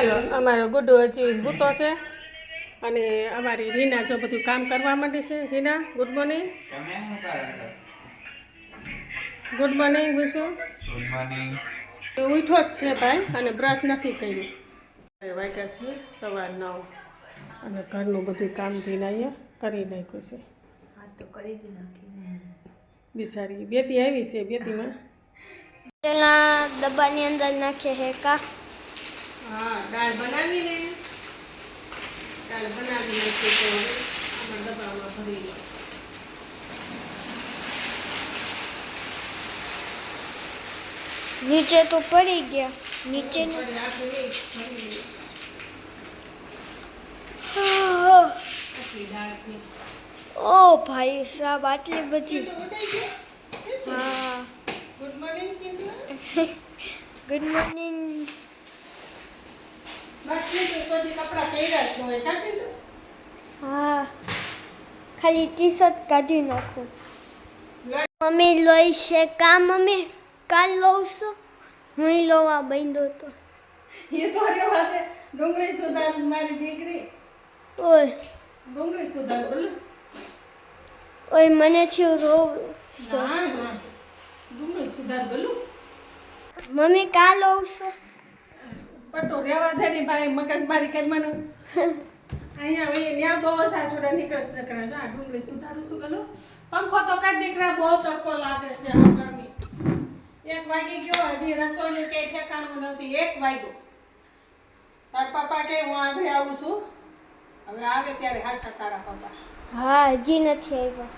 ચાલો અમારો ગુડ્ડો હજી ભૂતો છે. અને અમારી રીના જો બધું કામ કરવા માંડી છે. Reena good morning. Good morning Vishu. Good morning. ઉઠો જ છે ભાઈ અને બ્રશ નથી કર્યું. વાગ્યા છે સવાર નવ. અને ઘરનું બધું કામ રીનાએ કરી નાખ્યું છે. હા તો કરી જ નાખી બિચારી બેતી આવી છે બેતીમાં પેલા ડબ્બાની અંદર નાખીએ હે કા? હા દાળ બનાવીને દાળ બનાવી નાખી તો હવે આમાં ડબ્બામાં ભરી લો. નીચે તો પડી ગયા નીચે ઓ ભાઈ સાહેબ આટલી બધી હા. ગુડ મોર્નિંગ ગુડ મોર્નિંગ બસ ચીંટુ બધી કપડાં પહેર્યા જ હોય કા ચીંટુ હા. ખાલી ટી શર્ટ કાઢી નાખું. મમ્મી લોહી છે. કા મમ્મી? કાલ લઉં છું. હું લોવા બાંધો તો. એ તો અરે વાતે ડુંગળી સુધાર મારી દીકરી. ઓય. ડુંગળી સુધાર બોલ ઓય મને થયું ના ના. ડુંગળી સુધાર બોલું. મમ્મી કાલ લઉં છું? પટો રેવા દે ને ભાઈ મગજમારી કરવાનું અહીંયા હવે ન્યા બહુ સાસુડા નીકળસ છે દીકરા. જો આ ડુંગળી સુધારું શું ગલું. પંખો તો કાંઈ દીકરા બહુ તડકો લાગે છે આ ગરમી. એક વાગી ગયો હજી રસોઈનું કઈ ઠેકાણું નથી. એક વાગ્યો. તાર પપ્પા કે હું આગળ આવું છું. હવે આવે ત્યારે હાચા તારા પપ્પા. હા હજી નથી આવ્યા.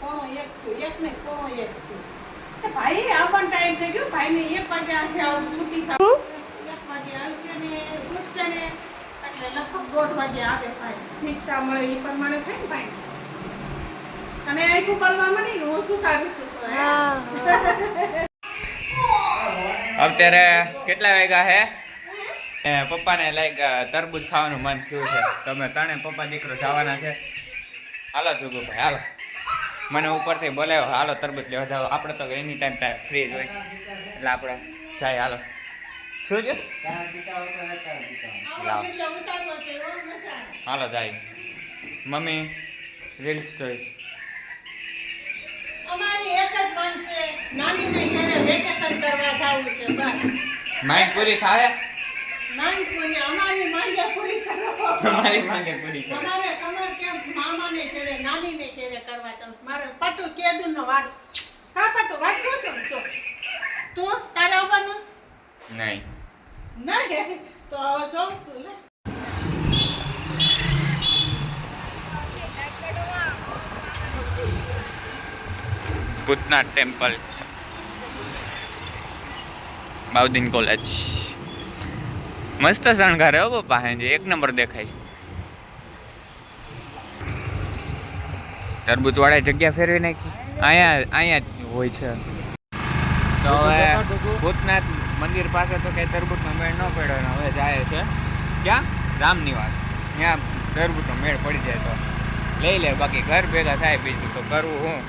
પોણો એક થયું. એક ને પોણો એક થયું. ભાઈ આ પણ ટાઈમ થઈ ગયો. ભાઈને એક વાગે આજે આવું છૂટી સા એક વાગે આવશે ને છૂટશે ને એટલે લગભગ દોઢ વાગે આવે ભાઈ રિક્ષા મળે એ પ્રમાણે થાય ને ભાઈ અને આખું પડવા મને હું? શું કાઢીશું તો અત્યારે કેટલા વાગ્યા હે? એ પપ્પાને લાઈક તરબૂજ ખાવાનું મન થયું છે. તમે ત્રણે પપ્પા દીકરો જવાના છે. હાલો જુગુ ભાઈ હાલો. મને ઉપરથી બોલાવ્યો હાલો તરબૂજ લેવા જાવ આપણે તો એની ટાઈમ ટાઈમ ફ્રી જ હોય. એટલે આપણે જાય હાલો. શું છે. હાલો જાય. મમ્મી રીલ્સ જોઈશ. અમારી એક જ માંગ પૂરી થાય? માંગ પૂરી અમારી માંગ્યા પૂરી કરો. તમારી માંગે પૂરી કરે. અમારે સમર કેમ્પ મામાને ઘરે નાનીને કેરે કરવા છું. મારે પટુ કેદુનો વાડ કા પટુ વાડ જો છો જો તું તારે આવવાનું છે? નહીં નહીં લે ભૂતનાથ ટેમ્પલ. બાઉદીન કોલેજ. મસ્ત શણગારે હો પપ્પા હેંજે એક નંબર દેખાય તરબૂચ વાળા જગ્યા ફેરવી નાખી. અહીંયા અહીંયા જ હોય છે. તો હવે ભૂતનાથ મંદિર પાસે તો કંઈ તરબૂચનો મેળ ન પડ્યો અને હવે જાય છે. ક્યાં? રામનિવાસ. ત્યાં તરબૂચનો મેળ પડી જાય તો. લઈ લે બાકી ઘર ભેગા થાય બીજું તો કરવું હું.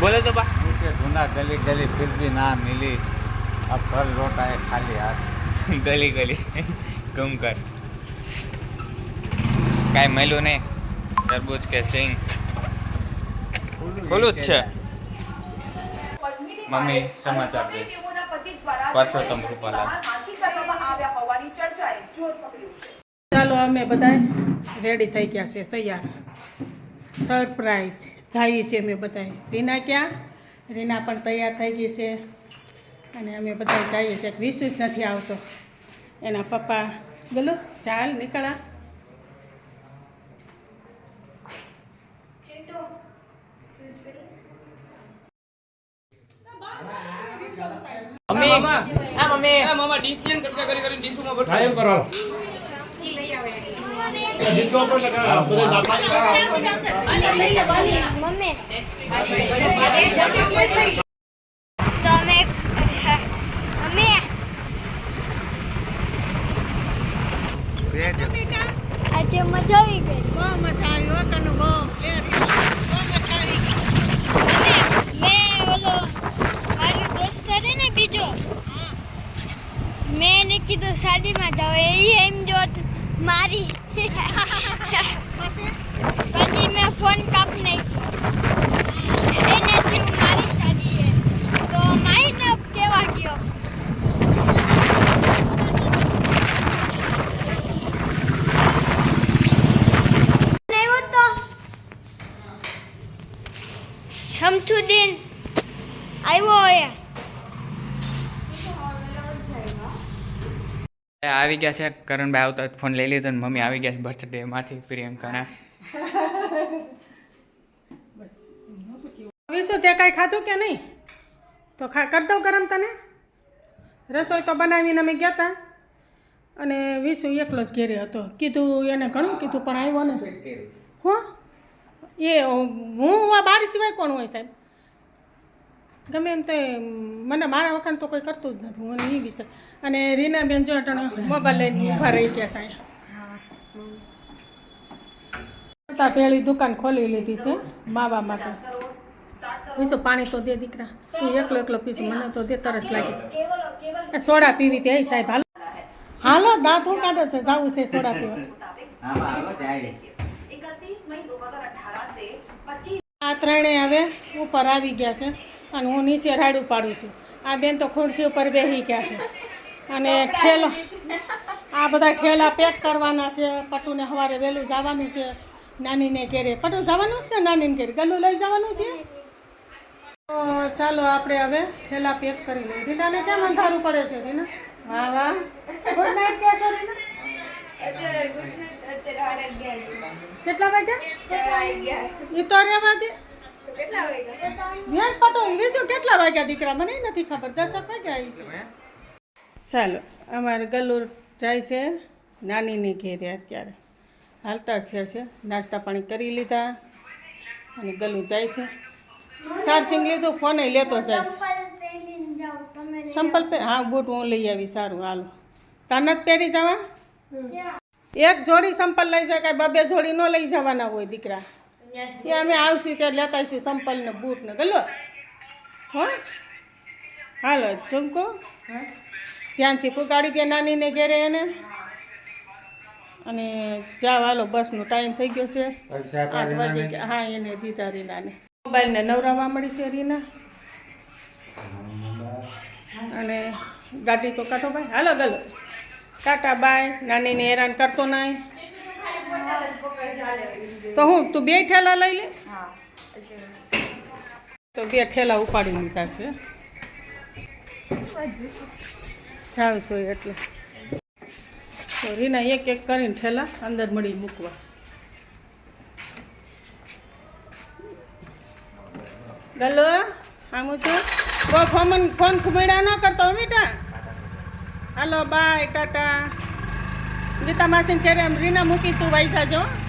બોલો તો બા. જૂના ગલી ગલી ફિર ભી ના મિલી. આ ઘર લોટા એ ખાલી હાથ. ગલી ગલી. ગુમ કર. કાંઈ મળ્યું નહીં. તરબૂચ કે સિંગ. ખુલ્લું જ છે. મમ્મી સમાચાર દઈશ. પરસોત્તમ રૂપાલા ચાલો અમે બધા રેડી થઈ ગયા છે તૈયાર. સરપ્રાઈઝ જઈએ છીએ અમે બધા રીના ક્યાં? રીના પણ તૈયાર થઈ ગઈ છે. અને અમે બધા જઈએ છીએ. વિશ્વ જ નથી આવતો. એના પપ્પા બોલો ચાલ નીકળા. મમ્મી. તો અમે મમ્મી આજે મજા આવી ગઈ બહુ મજા આવી હો તને બહુ લે રીના, બહુ મજા આવી ગઈ મેં ઓલો મારો દોસ્ત છે ને બીજો મેં એને કીધું શાદીમાં જાવ એ એમ જો મારી. પછી મેં ફોન કાપ નાખ્યો એને થયું મારી શાદી છે. તો માહીને કેવા ગયો આવ્યો તો શમસુદ્દીન આવ્યો એ આવી ગયા છે. કરણભાઈ આવતા ફોન લઈ લીધો ને મમ્મી આવી ગયા છે બર્થડે માંથી પ્રિયંકાના. વિશુ તે કાંઈ ખાધું કે નહીં? તો ખા કરી દઉં ગરમ તને. રસોઈ તો બનાવીને અમે ગયા હતા અને વિશુ એકલો જ ઘેરે હતો. કીધું એને ઘણું કીધું પણ આવ્યો ને હો? એ હું આ બારી સિવાય કોણ હોય સાહેબ? ગમે એમ તો મને મારા વખાણ તો કોઈ કરતું જ નથી. હું એ વિશે અને રીનાબેન જો અટાણે મોબાઈલ લઈને ઊભા રહી ગયા સાહેબ તા પેલી દુકાન ખોલી લીધી છે માવા માટે. પીસો પાણી તો દે દીકરા. તું એકલો એકલો પીસો મને તો દે, તરસ લાગે. સોડા પીવી તે સાહેબ, હાલો. હાલો, દાંત હું કાઢે છે, જાવું છે સોડા પીવા. આ ત્રણેય હવે ઉપર આવી ગયા છે અને હું નીચે રાડું પાડું છું. આ બેન તો ખુરશી ઉપર બેસી ગયા છે. અને ઠેલો આ બધા ઠેલા પેક કરવાના છે. પટુને સવારે વહેલું જવાનું છે. નાનીને ઘેરે. પટુ, જવાનું છે ને નાનીને ઘેરે. ગલું લઈ જવાનું છે? તો ચાલો આપણે હવે ઠેલા પેક કરી લઈએ. રીનાને કેમ અંધારું પડે છે, રીના? વાહ વાહ. ગુડ નાઇટ કહેશો, રીના? કેટલા વાગ્યા? એ તો રેવા દે ધ્યાન પટો વિશું કેટલા વાગ્યા દીકરા? મને નથી ખબર. દસક વાગ્યા આવી છે. ચાલો, અમારે ગલુર જાય છે નાનીની ઘેરે અત્યારે. હાલતા જ થયા છે. નાસ્તા પાણી કરી લીધા અને ગલું જાય છે. ચાર્જિંગ લીધું, ફોને લેતો જાય સંપલ પે હા બૂટ હું લઈ આવી, સારું, હાલો. તાને જ પહેરી જવા? એક જોડી સંપલ લઈ જાય, કાંઈ બબે જોડી ન લઈ જવાના હોય દીકરા. એ અમે આવશું ત્યારે લેતાઈશું સંપલ ને બૂટ ને ગલો હો? હાલો, ઝુમકો. ધ્યાનથી પુગાડી ગયા નાનીને ઘેરે એને. અને જાવ હાલો બસનો ટાઈમ થઈ ગયો છે. આઠ વાગે હા એને દીધા રીનાને મોબાઈલને નવરાવા મળી છે રીના. અને ગાડી તો કાઢો ભાઈ. હાલો ગલો ટાટા બાય. નાનીને હેરાન કરતો નહીં તો હું તું બે ઠેલા લઈ લે? તો બે ઠેલા ઉપાડી લીધા છે. જાવ છો એટલે. તો રીના એક એક કરીને ઠેલા અંદર મળી મૂકવા. ગલો આમું છું? કો ફોન ફોન ખુમેડા ન કરતો બેટા. હાલો બાય ટાટા. ગીતા માસીને ત્યારે રીના મૂકી તું વાઈ જાજો હો.